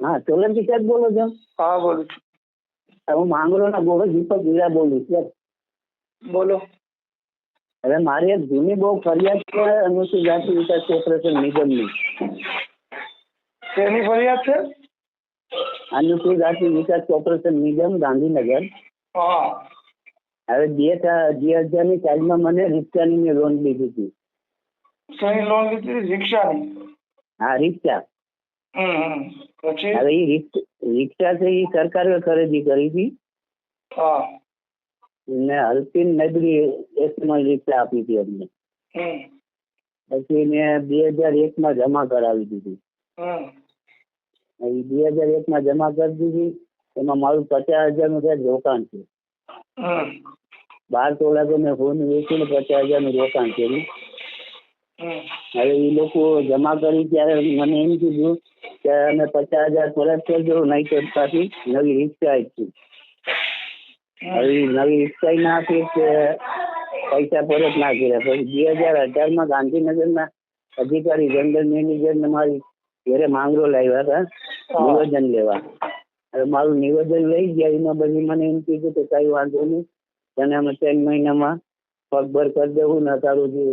હા સોલંકી સાહેબ બોલો છો? હા બોલું છું. હું માંગરોળના બોલો દીપક વીરા બોલું છું બોલો. હવે મારી એક જૂની બહુ ફરિયાદ છે અનુસૂચિત જાતિ વિકાસ કોર્પોરેશન નિગમની? તેની ફરિયાદ છે? અનુસૂચિત જાતિ વિકાસ કોર્પોરેશન નિગમ ગાંધીનગર? હા. હવે બે બે હજારની માં મને રિક્ષાની મેં લોન લીધી હતી. શેની લોન લીધી રિક્ષાની? હા રિક્ષા. હમ. પછી? હવે એ રિક્ષા છે એ સરકારે ખરીદી કરી હતી. ને અલ્પિન નગરી એસમાં રિક્ષા આપી હતી અમને પછી મેં બે હજાર એકમાં જમા કરાવી દીધી. બે હજાર એકમાં જમા કરી દીધી. એમાં મારું પચાસ હજારનું સાહેબ રોકાણ છે. બાર તોલા તો મેં ફોન વેચીને પચાસ હજારનું રોકાણ કર્યું. હવે એ લોકો જમા કરી ત્યારે મને એમ કીધું કે અમે પચાસ હજાર પરત કરજો નહીં તો પાછી નવી રિક્ષા આપીશું હવે નવી રિક્ષા ના આપી કે પૈસા પરત ના કર્યા. પછી બે હજાર અઢારમાં ગાંધીનગરના અધિકારી જનરલ મેનેજરને મારી ઘરે માંગરો લાવ્યા હતા નિવેદન લેવા. હવે મારું નિવેદન લઈ ગયા એમાં બધી મને એમ કીધું કે કઈ વાંધો નહીં. તને અમે ત્રણ મહિનામાં પગભર કરી દેવું ને તારું જે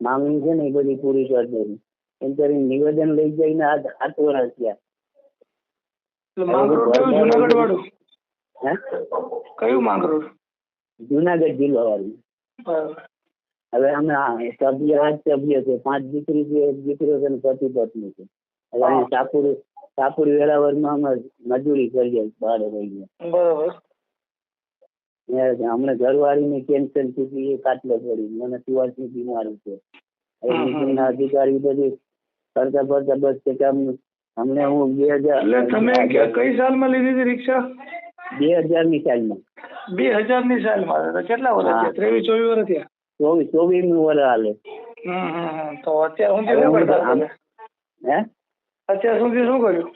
માંગણી છે ને એ બધી પૂરી કરી એમ કરીને નિવેદન લઈ જઈને આ આઠ વર્ષ થયા કયું? માંગરોળ? જુનાગઢ જિલ્લો વાળું હવે અમે આ સભ્ય આઠ સભ્ય છે. પાંચ દીકરી છે એક દીકરો છે ને પતિ પત્ની છે. હવે અમે સાપુર સાપુર વેરાવળમાં અમે મજૂરી કરીએ બારે રહીએ બરાબર. ને ઘરવાળી ઘરવાળીને કેન્સર થયું એ કાટલો પડી. મને સુવાસની બીમારી છે. હમ. અધિકારી બધી કરતા કરતા બસ કે અમને અમને હું બે હજાર એટલે તમે કઈ કઈ સાલમાં લીધી હતી રિક્ષા? બે હજાર હજારની સાલમાં. બે હજારની સાલમાં કેટલા વર્ષ થયા? ત્રેવીસ ચોવીસ વર્ષ થયા? ચોવીસનું વર્ષ હાલે. તો અત્યારે સુધી શું હું કરતા હે? અત્યાર સુધી શું કર્યું?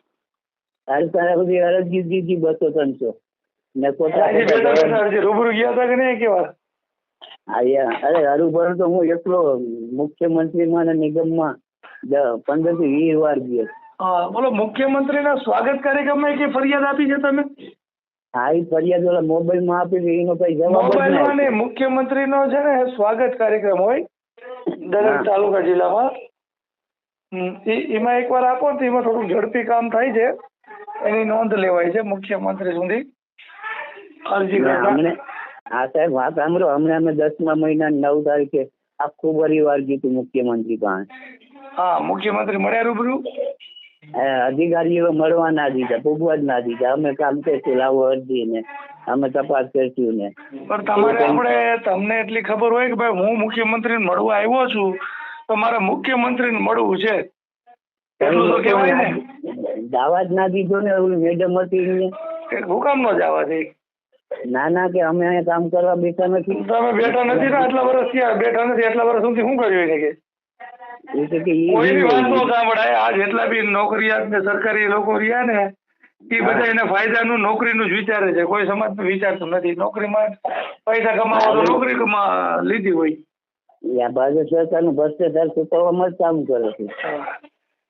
તારી તારા સુધી અરજી દીધી બસો ત્રણસો. રૂબરૂ ગયા હતા કે નહીં કેવા હા, અરે હરુભરું તો હું એકલો મુખ્યમંત્રીમાં અને નિગમમાં પંદરથી વીસ વાર ગયો. બોલો મુખ્યમંત્રીના સ્વાગત કાર્યક્રમમાં કે ફરિયાદ આપી છે તમે? હા એ ફરિયાદ ઓલા મોબાઈલમાં આપી છે એનો કઈ જવાબ મુખ્યમંત્રી નો મોબાઈલમાં ને આપ્યો. મુખ્યમંત્રીનો છે ને સ્વાગત કાર્યક્રમ હોય દરેક. તાલુકા જિલ્લામાં. એમાં એક એમાં એકવાર આપો તો એમાં થોડું ઝડપી કામ થાય છે. એની નોંધ લેવાય છે મુખ્યમંત્રી સુધી. અરજી હા સાહેબ વાત સાંભળો. હમણાં અમે દસમા મહિના નવ તારીખે આખું પરિવાર ગયું મુખ્યમંત્રી પાસે. હા મુખ્યમંત્રી મળ્યા રૂબરૂ? અધિકારીઓ મળવા ના દીધા પૂગવા જ ના દીધા અમે કામ કરશું લાવો અરજી ને અમે તપાસ કરશું ને. પણ તમારે આપણે તમને એટલી ખબર હોય કે ભાઈ હું મુખ્યમંત્રીને મળવા આવ્યો છું તો મારે મુખ્યમંત્રીને મળવું છે. એટલું તો કહેવાય ને. દાવા જ ના દીધો ને ઓલી મેડમ હતી ને. કે હું કામ ન જવા દે ના ના કે અમે અહીંયા કામ કરવા બેઠા નથી. તમે બેઠા નથી ને આટલા વર્ષ થયા બેઠા નથી આટલા વર્ષ સુધી શું કર્યું એને કે? એ તો કે ઈ કોઈની વાત ઈ- સાંભળાય. આ જેટલા બી નોકરિયાત ને સરકારી લોકો રહ્યા ને એ બધા એના ફાયદાનું નોકરીનું જ વિચારે છે. કોઈ સમાજનું વિચારતું નથી. નોકરીમાં પૈસા કમાવા તો નોકરી કમા લીધી હોય. ઈ ભાજપ સરકારનું ભ્રષ્ટાચાર છુપાવવામાં જ કામ કરે છે.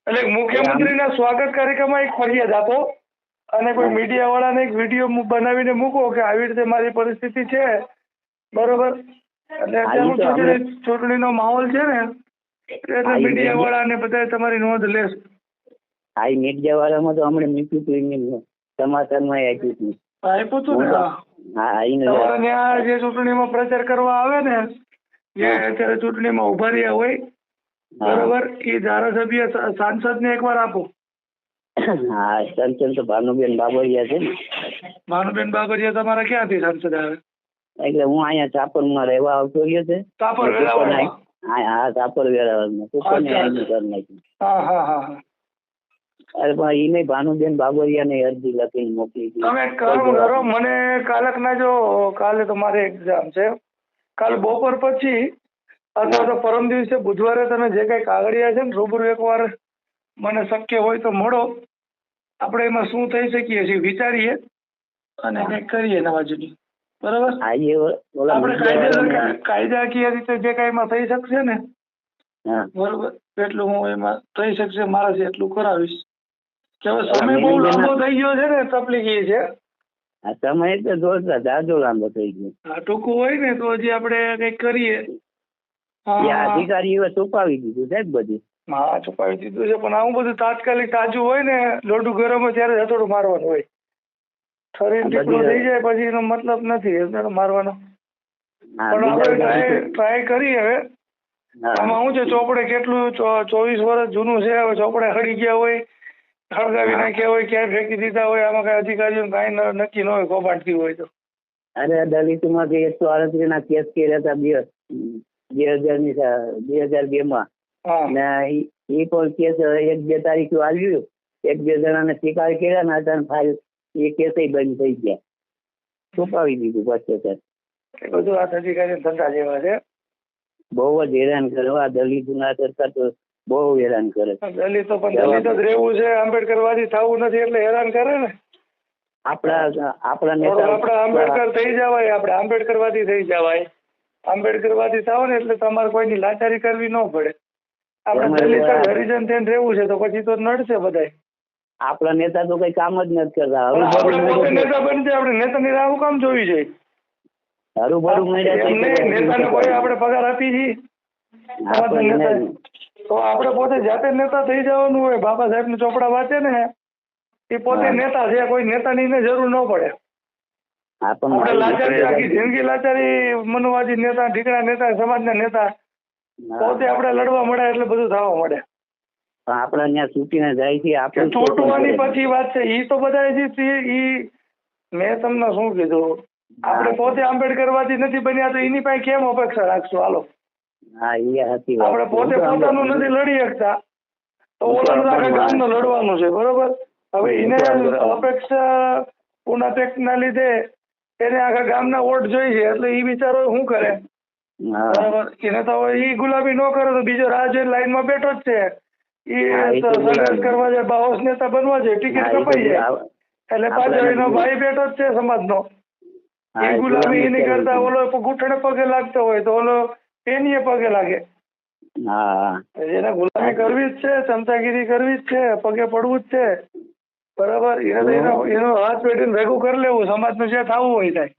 એટલે મુખ્યમંત્રીના સ્વાગત કાર્યક્રમમાં એક ફરિયાદ આપો. અને કોઈ મીડિયા વાળાને એક વીડિયો બનાવીને મૂકો કે આવી રીતે મારી પરિસ્થિતિ છે. બરોબર? એટલે અત્યારે ચૂંટણીનો માહોલ છે ને એટલે મીડિયા વાળા વાળાને બધા તમારી નોંધ લેશે. આ મીડિયા વાળામાં તો હમણાં હતું એમને સમાચારમાં આપ્યું હતું. આપ્યું હતું ને? હું ત્યાં જે ચૂંટણીમાં પ્રચાર કરવા આવે ને જે. અત્યારે ચૂંટણીમાં ઊભા રહ્યા હોય બરોબર? એ ધારાસભ્ય સાંસદ ને એકવાર આપો. હા સંસદ તો ભાનુબેન બાબરિયા છે ને. ભાનુબેન બાબરિયા તમારા ક્યાંથી સંસદ આવે? એટલે હું અહીંયા ચાપરમાં રહેવા આવતો રહ્યો છે. ને વેરાવળમાં. હા ચાપર વેરાવળમાં. કૂપન અચ્છા, આઈનું અચ્છા. કરી નાખ્યું. હા હા હા હા. અરે પણ એને ભાનુબેન બાબરિયાને અરજી લખીને મોકલી હતી તમે કામ કરો મને કાલકના જો કાલે તો મારે એક્ઝામ છે. કાલ બપોર પછી અથવા તો પરમ દિવસે બુધવારે તમે જે કઈ કાગળિયા છે ને રૂબરૂ એકવાર મને શક્ય હોય તો મળો. આપણે એમાં શું થઈ શકીએ છીએ વિચારીએ અને કંઈક કરીએ નવા જૂની. બરાબર? આપણે કાયદાકીય રીતે જે કાંઈ એમાં થઈ શકશે ને બરોબર? એટલું હું એમાં થઈ શકશે મારાથી એટલું કરાવીશ. કે હવે સમય બહુ લાંબો થઈ ગયો છે ને તકલીફ છે. આ સમય તો જોરદાર જાજો લાંબો થઈ ગયો. આ ટૂંકું હોય ને તો હજી આપણે કંઈક કરીએ. અધિકારીઓ છુપાવી દીધું સાહેબ બધું. હા છુપાવી દીધું છે પણ આવું બધું તાત્કાલિક તાજું હોય ને લોટું ગરમ હોય ત્યારે હથોડું મારવાનું હોય. શરીર uh, થઈ જાય પછી એનો મતલબ નથી એટલે મારવાનો. પણ આપણે ટ્રાય કરી હવે. આમાં શું છે ચોપડે કેટલું ચોવીસ વર્ષ જૂનું છે હવે ચોપડે હળી ગયા હોય સળગાવી નાખ્યા હોય ક્યાંય ફેંકી દીધા હોય આમાં કઈ અધિકારીઓ કાંઈ નક્કી ન હોય કૌભાંડ હોય તો. અરે દલિતમાંથી એકસો આડત્રીસ ના કેસ કર્યા હતા બે બે હજારની બે હજાર બે માં હા. ને એ પણ કેસ એક બે તારીખ આવ્યું એક બે જણાને શિકાર કર્યા ને હતા ફાઇલ એ કેસ બંધ થઈ ગયા. છુપાવી દીધું પછી સર બધું આ અધિકારી ધંધા જેવા છે? બહુ જ હેરાન કરે. આ દલિત ના કરતા તો બહુ હેરાન કરે. દલિતો પણ દલિત જ રહેવું છે. આંબેડકરવાદી થવું નથી એટલે હેરાન કરે ને. આપણા આપણા નેતા આપણે આંબેડકર થઈ જવાય આપણે આંબેડકરવાદી થઈ જવાય. આંબેડકરવાદી થાવ ને એટલે તમારે કોઈની લાચારી કરવી ન પડે. આપણે દલિત હરિજન થઈને રહેવું છે તો પછી તો નડશે બધાય. આપણા નેતા તો કઈ કામ જ નથી કરતા. પોતે નેતા બની જાય આપણે નેતાની રાહ કામ જોવી જોઈએ હરુભરું મળ્યા નેતાને કોઈ આપણે પગાર આપી છીએ? તો આપણે પોતે જાતે નેતા થઈ જવાનું હોય. બાબા સાહેબ ચોપડા વાંચે ને એ પોતે નેતા છે કોઈ નેતાની ને જરૂર ન પડે. આપણે લાચારી આખી જિંદગી લાચારી મનુવાદી નેતા ઢીકણા નેતા સમાજના નેતા. પોતે આપણે લડવા મળે એટલે બધું થવા મળે. પણ આપણે અહીંયા છૂટીને જાય છે આપણે આપણું પછી વાત છે એ તો બધા જે છે ઈ મેં તમને શું કીધું? આપણે પોતે આંબેડકરવાદી નથી બન્યા તો એની પાસે કેમ અપેક્ષા રાખશું? હાલો. હા એ હતી આપણે પોતે પોતાનું નથી લડી શકતા. તો ઓલા ગામનું લડવાનું છે બરોબર? હવે એને અપેક્ષા અપેક્ષા પુનાપેક્ષના લીધે એને આખા ગામના વોટ જોઈ છે એટલે ઈ બિચારો શું કરે? બરાબર. એને તો હવે ઈ ગુલાબી નો કરે તો બીજો રાહ જોઈને લાઈનમાં બેઠો જ છે. એ સંઘર્ષ કરવા જાય બાહોશ નેતા બનવા જાય ટિકિટ એ કપાઈ જાય. એટલે પાછળ એનો ભાઈ બેઠો જ છે સમાજનો. નો એ ગુલાબી એની કરતા ઓલો ઘૂંટણે પગે લાગતો હોય તો ઓલો એની પગે લાગે. એને ગુલામી કરવી જ છે ચમચાગીરી કરવી જ છે પગે પડવું જ છે. બરાબર. એને એનો એનો હાથ પેટીને ભેગું કરી લેવું સમાજનું જે થવું હોય થાય.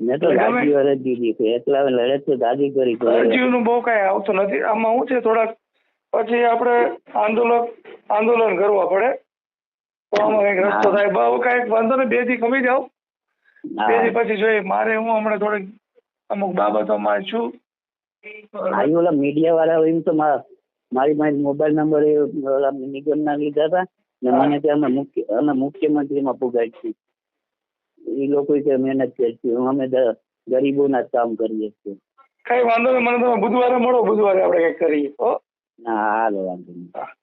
મેં તો દાદી વરસ દીધી છે એટલા લડત તો દાદી કરી તો બહુ કાંઈ આવતું નથી. આમાં શું છે થોડાક પછી આપણે આંદોલન આંદોલન કરવા પડે. તો આમાં કંઈક રસ્તો થાય. બહુ કંઈક વાંધો ને બેથી કમી જાવ બેથી પછી જોઈએ. મારે હું હમણાં થોડીક અમુક બાબતોમાં છું. આ ઓલા મીડિયા વાળા એમ તો મારી મારી મોબાઈલ નંબર એ ઓલા નિગમના લીધા હતા. ને મને ત્યાં અમે મુખ્યમંત્રીમાં પુગાડી એ લોકો મહેનત કરશે અમે ગરીબો ગરીબોના જ કામ કરીએ છીએ. કઈ વાંધો નહીં મને તમે બુધવારે મળો બુધવારે આપણે કઈ કરીએ. હા. હાલો વાંધો નહીં.